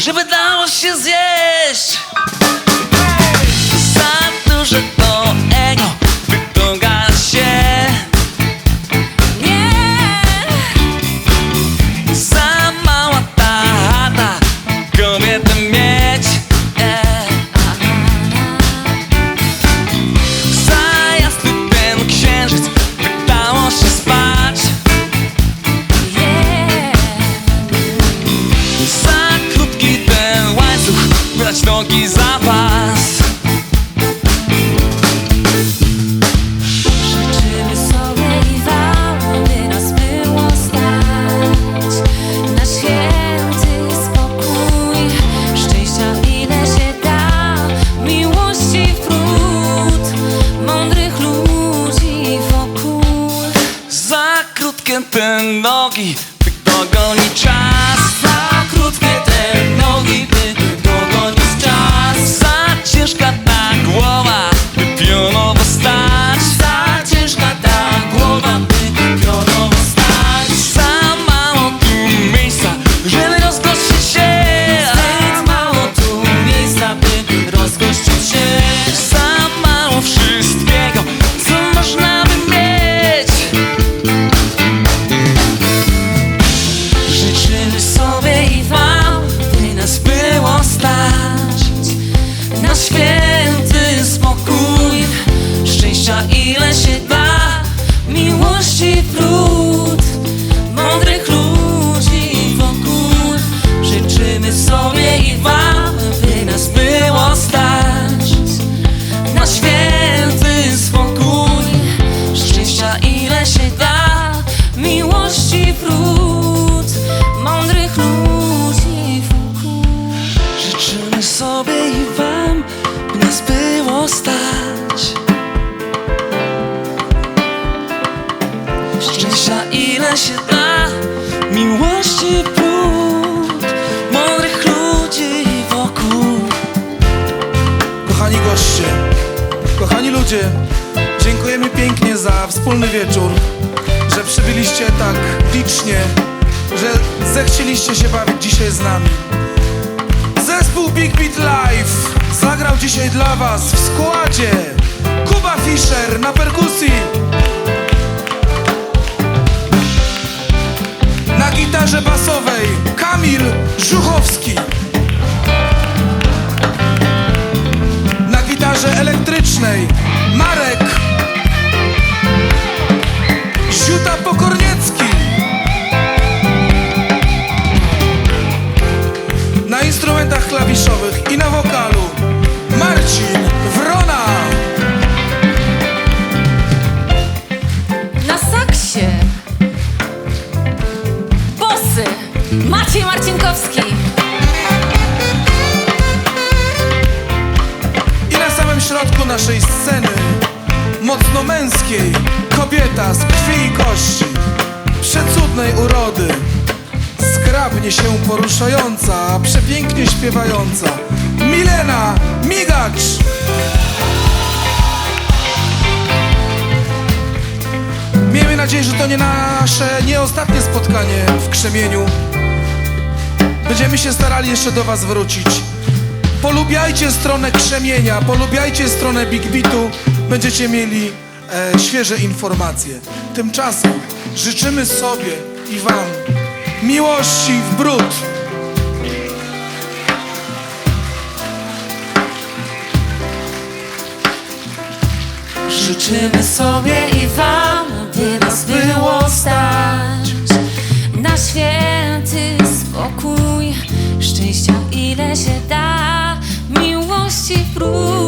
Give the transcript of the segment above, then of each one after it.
żeby dało się zjeść wokół. Za krótkie te nogi, by dogonić czas sobie i wam, nas było stać Szczęścia ile się da, miłości pród Mądrych ludzi wokół Kochani goście, kochani ludzie, dziękujemy pięknie za wspólny wieczór, że przybyliście tak licznie, że zechcieliście się bawić dzisiaj z nami. Zespół Big Beat Live zagrał dzisiaj dla Was w składzie Kuba Fischer na perkusji, na gitarze basowej Kamil Żuchowski. Na gitarze elektrycznej Marek instrumentach klawiszowych i na wokalu. Marcin Wrona. Na saksie. Bosy Maciej Marcinkowski. I na samym środku naszej sceny Mocno męskiej Kobieta z krwi i kości Przecudnej urody Zgrabnie się poruszająca Przepięknie śpiewająca. Milena Migacz. Miejmy nadzieję, że to nie nasze, nie ostatnie spotkanie w Krzemieniu. Będziemy się starali jeszcze do Was wrócić. Polubiajcie stronę Krzemienia, polubiajcie stronę Big Beatu, będziecie mieli e, świeże informacje. Tymczasem życzymy sobie i Wam miłości w brud. Życzymy sobie i wam By nas było stać. Na święty spokój Szczęścia ile się da. Miłości wrót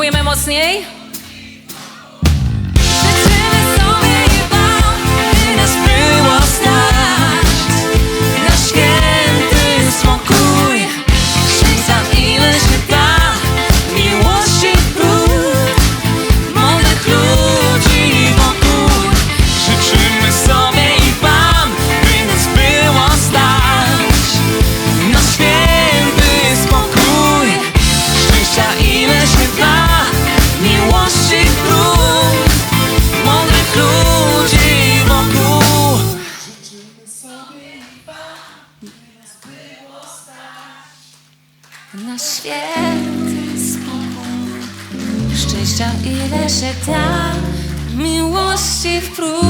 Spróbujemy mocniej Що і лише та miłości w próg.